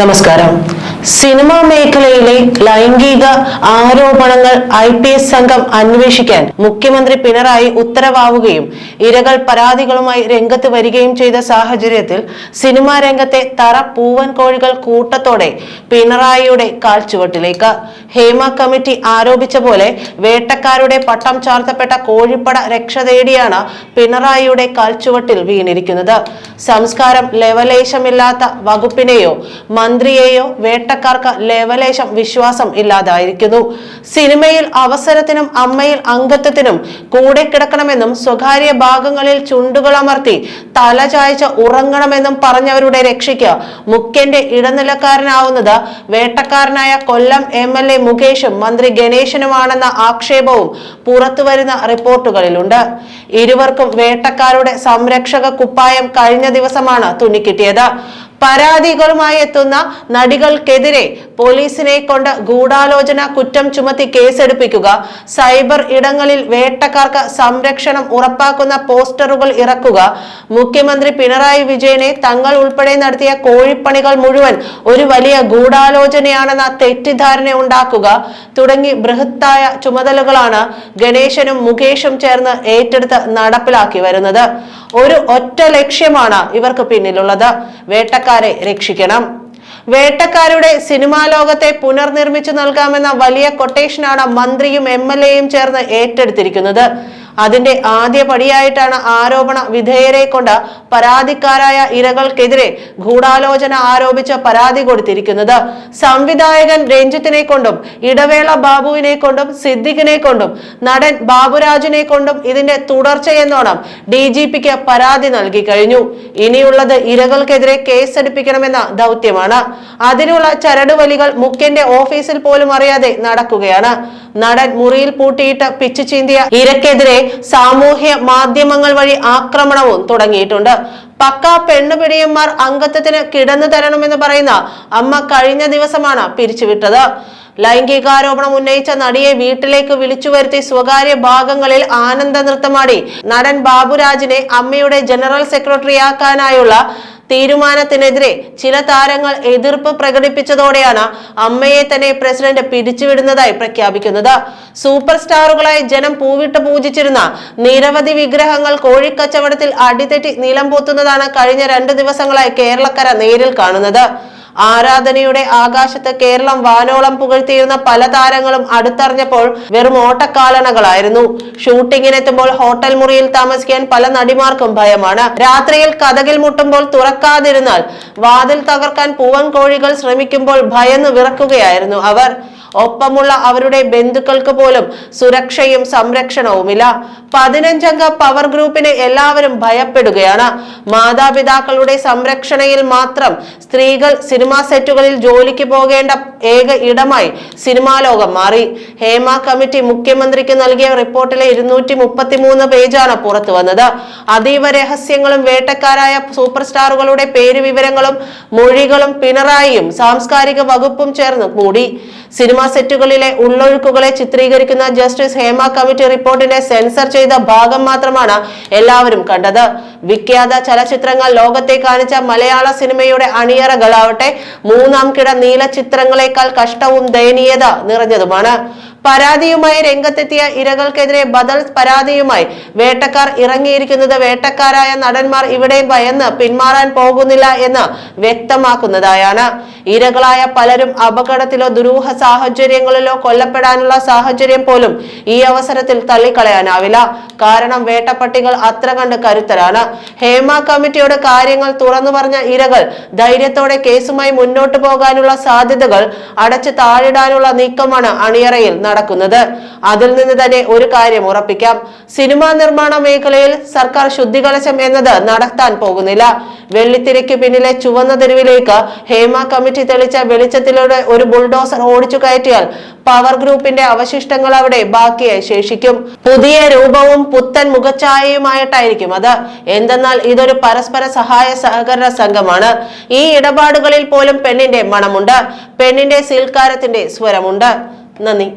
നമസ്കാരം. സിനിമാ മേഖലയിലെ ലൈംഗിക ആരോപണങ്ങൾ ഐ പി എസ് സംഘം അന്വേഷിക്കാൻ മുഖ്യമന്ത്രി പിണറായി ഉത്തരവാവുകയും ഇരകൾ പരാതികളുമായി രംഗത്ത് വരികയും ചെയ്ത സാഹചര്യത്തിൽ സിനിമാ രംഗത്തെ തറ പൂവൻ കോഴികൾ കൂട്ടത്തോടെ പിണറായിയുടെ കാൽച്ചുവട്ടിലേക്ക് ഹേമ കമ്മിറ്റി ആരോപിച്ച പോലെ വേട്ടക്കാരുടെ പട്ടം ചാർത്തപ്പെട്ട കോഴിപ്പട രക്ഷ തേടിയാണ് പിണറായിയുടെ കാൽച്ചുവട്ടിൽ വീണിരിക്കുന്നത്. സംസ്കാരം ലവലേശമില്ലാത്ത വകുപ്പിനെയോ മന്ത്രിയെയോ വേട്ടക്കാർക്ക് ലേവലേശം വിശ്വാസം ഇല്ലാതായിരിക്കുന്നു. സിനിമയിൽ അവസരത്തിനും അമ്മയിൽ അംഗത്വത്തിനും കൂടെ കിടക്കണമെന്നും സ്വകാര്യ ഭാഗങ്ങളിൽ ചുണ്ടുകളമർത്തി തല ചായ്ച്ച് ഉറങ്ങണമെന്നും പറഞ്ഞവരുടെ രക്ഷയ്ക്ക് മുഖ്യന്റെ ഇടനിലക്കാരനാവുന്നത് വേട്ടക്കാരനായ കൊല്ലം എം എൽ എ മുകേഷും മന്ത്രി ഗണേശനുമാണെന്ന ആക്ഷേപവും പുറത്തുവരുന്ന റിപ്പോർട്ടുകളിലുണ്ട്. ഇരുവർക്കും വേട്ടക്കാരുടെ സംരക്ഷക കുപ്പായം കഴിഞ്ഞ ദിവസമാണ് തുന്നിക്കിട്ടിയത് പരാതികളുമായി എത്തുന്ന നടികൾക്കെതിരെ പോലീസിനെ കൊണ്ട് ഗൂഢാലോചന കുറ്റം ചുമത്തി കേസെടുപ്പിക്കുക സൈബർ ഇടങ്ങളിൽ വേട്ടക്കാർക്ക് സംരക്ഷണം ഉറപ്പാക്കുന്ന പോസ്റ്ററുകൾ ഇറക്കുക മുഖ്യമന്ത്രി പിണറായി വിജയനെ തങ്ങൾ ഉൾപ്പെടെ നടത്തിയ കോഴിപ്പണികൾ മുഴുവൻ ഒരു വലിയ ഗൂഢാലോചനയാണെന്ന തെറ്റിദ്ധാരണ ഉണ്ടാക്കുക തുടങ്ങി ബൃഹത്തായ ചുമതലകളാണ് ഗണേശനും മുകേഷും ചേർന്ന് ഏറ്റെടുത്ത് നടപ്പിലാക്കി വരുന്നത്. ഒരു ഒറ്റ ലക്ഷ്യമാണ് ഇവർക്ക് പിന്നിലുള്ളത്. വേട്ടക്കാരെ രക്ഷിക്കണം. വേട്ടക്കാരുടെ സിനിമാ ലോകത്തെ പുനർനിർമ്മിച്ചു നൽകാമെന്ന വലിയ കൊട്ടേഷനാണ് മന്ത്രിയും എം എൽ എയും ചേർന്ന് ഏറ്റെടുത്തിരിക്കുന്നത്. അതിന്റെ ആദ്യ പടിയായിട്ടാണ് ആരോപണ വിധേയരെ കൊണ്ട് പരാതിക്കാരായ ഇരകൾക്കെതിരെ ഗൂഢാലോചന ആരോപിച്ച പരാതി കൊടുത്തിരിക്കുന്നത്. സംവിധായകൻ രഞ്ജിത്തിനെ കൊണ്ടും ഇടവേള ബാബുവിനെ കൊണ്ടും സിദ്ദിഖിനെ കൊണ്ടും നടൻ ബാബുരാജിനെ കൊണ്ടും ഇതിന്റെ തുടർച്ചയെന്നോണം ഡി ജി പിക്ക് പരാതി നൽകി കഴിഞ്ഞു. ഇനിയുള്ളത് ഇരകൾക്കെതിരെ കേസെടുപ്പിക്കണമെന്ന ദൗത്യമാണ്. അതിനുള്ള ചരടുവലികൾ മുഖ്യന്റെ ഓഫീസിൽ പോലും അറിയാതെ നടക്കുകയാണ്. നടൻ മുറിയിൽ പൂട്ടിയിട്ട് പിച്ചു ചീന്തിയ ഇരക്കെതിരെ സാമൂഹ്യ മാധ്യമങ്ങൾ വഴി ആക്രമണവും തുടങ്ങിയിട്ടുണ്ട്. പക്ക പെണ്ണുപിടിയന്മാർ അംഗത്വത്തിന് കിടന്നു തരണമെന്ന് പറയുന്ന അമ്മ കഴിഞ്ഞ ദിവസമാണ് പിരിച്ചുവിട്ടത്. ലൈംഗികാരോപണം ഉന്നയിച്ച നടിയെ വീട്ടിലേക്ക് വിളിച്ചു വരുത്തി സ്വകാര്യ ഭാഗങ്ങളിൽ ആനന്ദ നൃത്തമാടി നടൻ ബാബുരാജിനെ അമ്മയുടെ ജനറൽ സെക്രട്ടറിയാക്കാനായുള്ള തീരുമാനത്തിനെതിരെ ചില താരങ്ങൾ എതിർപ്പ് പ്രകടിപ്പിച്ചതോടെയാണ് അമ്മയെ തന്നെ പ്രസിഡന്റ് പിരിച്ചുവിടുന്നതായി പ്രഖ്യാപിക്കുന്നത്. സൂപ്പർ സ്റ്റാറുകളായി ജനം പൂവിട്ട് പൂജിച്ചിരുന്ന നിരവധി വിഗ്രഹങ്ങൾ കോഴിക്കച്ചവടത്തിൽ അടിതെറ്റി നിലം പൊത്തുന്നതാണ് കഴിഞ്ഞ രണ്ടു ദിവസങ്ങളായി കേരളക്കര നേരിൽ കാണുന്നത്. ആരാധനയുടെ ആകാശത്ത് കേരളം വാനോളം പുകഴ്ത്തിയിരുന്ന പല താരങ്ങളും അടുത്തറിഞ്ഞപ്പോൾ വെറും ഓട്ടക്കാലണകളായിരുന്നു ഷൂട്ടിങ്ങിനെത്തുമ്പോൾ ഹോട്ടൽ മുറിയിൽ താമസിക്കാൻ പല നടിമാർക്കും ഭയമാണ്. രാത്രിയിൽ കഥകിൽ മുട്ടുമ്പോൾ തുറക്കാതിരുന്നാൽ വാതിൽ തകർക്കാൻ പൂവൻ കോഴികൾ ശ്രമിക്കുമ്പോൾ ഭയന്ന് വിറക്കുകയായിരുന്നു അവർ. ഒപ്പമുള്ള അവരുടെ ബന്ധുക്കൾക്ക് പോലും സുരക്ഷയും സംരക്ഷണവുമില്ല. പതിനഞ്ചംഗ പവർ ഗ്രൂപ്പിനെ എല്ലാവരും ഭയപ്പെടുകയാണ്. മാതാപിതാക്കളുടെ സംരക്ഷണയിൽ മാത്രം സ്ത്രീകൾ സിനിമാ സെറ്റുകളിൽ ജോലിക്ക് പോകേണ്ട ഏക ഇടമായി സിനിമാ ലോകം മാറി. ഹേമ കമ്മിറ്റി മുഖ്യമന്ത്രിക്ക് നൽകിയ റിപ്പോർട്ടിലെ ഇരുന്നൂറ്റി മുപ്പത്തിമൂന്ന് പേജാണ് പുറത്തു വന്നത്. അതീവ രഹസ്യങ്ങളും വേട്ടക്കാരായ സൂപ്പർ സ്റ്റാറുകളുടെ പേര് വിവരങ്ങളും മൊഴികളും പിണറായിയും സാംസ്കാരിക വകുപ്പും ചേർന്ന് കൂടി സിനിമാ സെറ്റുകളിലെ ഉള്ളൊഴുക്കുകളെ ചിത്രീകരിക്കുന്ന ജസ്റ്റിസ് ഹേമ കമ്മിറ്റി റിപ്പോർട്ടിന്റെ സെൻസർ ചെയ്ത ഭാഗം മാത്രമാണ് എല്ലാവരും കണ്ടത്. വിഖ്യാത ചലച്ചിത്രങ്ങൾ ലോകത്തെ കാണിച്ച മലയാള സിനിമയുടെ അണിയറകളാവട്ടെ മൂന്നാം കിട നീല ചിത്രങ്ങളെക്കാൾ കഷ്ടവും ദയനീയത നിറഞ്ഞതുമാണ്. പരാതിയുമായി രംഗത്തെത്തിയ ഇരകൾക്കെതിരെ ബദൽ പരാതിയുമായി വേട്ടക്കാർ ഇറങ്ങിയിരിക്കുന്നത് വേട്ടക്കാരായ നടന്മാർ ഇവിടെ ഭയന്ന് പിന്മാറാൻ പോകുന്നില്ല എന്ന് വ്യക്തമാക്കുന്നതായാണ്. ഇരകളായ പലരും അപകടത്തിലോ ദുരൂഹ സാഹചര്യങ്ങളിലോ കൊല്ലപ്പെടാനുള്ള സാഹചര്യം പോലും ഈ അവസരത്തിൽ തള്ളിക്കളയാനാവില്ല. കാരണം വേട്ടപ്പട്ടികൾ അത്ര കണ്ട് കരുത്തരാണ്. ഹേമ കമ്മിറ്റിയുടെ കാര്യങ്ങൾ തുറന്നു പറഞ്ഞ ഇരകൾ ധൈര്യത്തോടെ കേസുമായി മുന്നോട്ടു പോകാനുള്ള സാധ്യതകൾ അടച്ചു താഴിടാനുള്ള നീക്കമാണ് അണിയറയിൽ നടക്കുന്നത്. അതിൽ നിന്ന് തന്നെ ഒരു കാര്യം ഉറപ്പിക്കാം. സിനിമാ നിർമ്മാണ മേഖലയിൽ സർക്കാർ ശുദ്ധികലശം എന്നത് നടത്താൻ പോകുന്നില്ല. വെള്ളിത്തിരയ്ക്ക് പിന്നിലെ ചുവന്ന തെരുവിലേക്ക് ഹേമ കമ്മിറ്റി തെളിച്ച വെളിച്ചത്തിലൂടെ ഒരു ബുൾഡോസർ ഓടിച്ചു കയറ്റിയാൽ പവർ ഗ്രൂപ്പിന്റെ അവശിഷ്ടങ്ങൾ അവിടെ ബാക്കിയായി ശേഷിക്കും. പുതിയ രൂപവും പുത്തൻ മുഖച്ഛായയുമായിട്ടായിരിക്കും അത്. എന്തെന്നാൽ ഇതൊരു പരസ്പര സഹായ സഹകരണ സംഘമാണ്. ഈ ഇടപാടുകളിൽ പോലും പെണ്ണിന്റെ മണമുണ്ട്. പെണ്ണിന്റെ സീൽക്കാരത്തിന്റെ സ്വരമുണ്ട്. നന്ദി.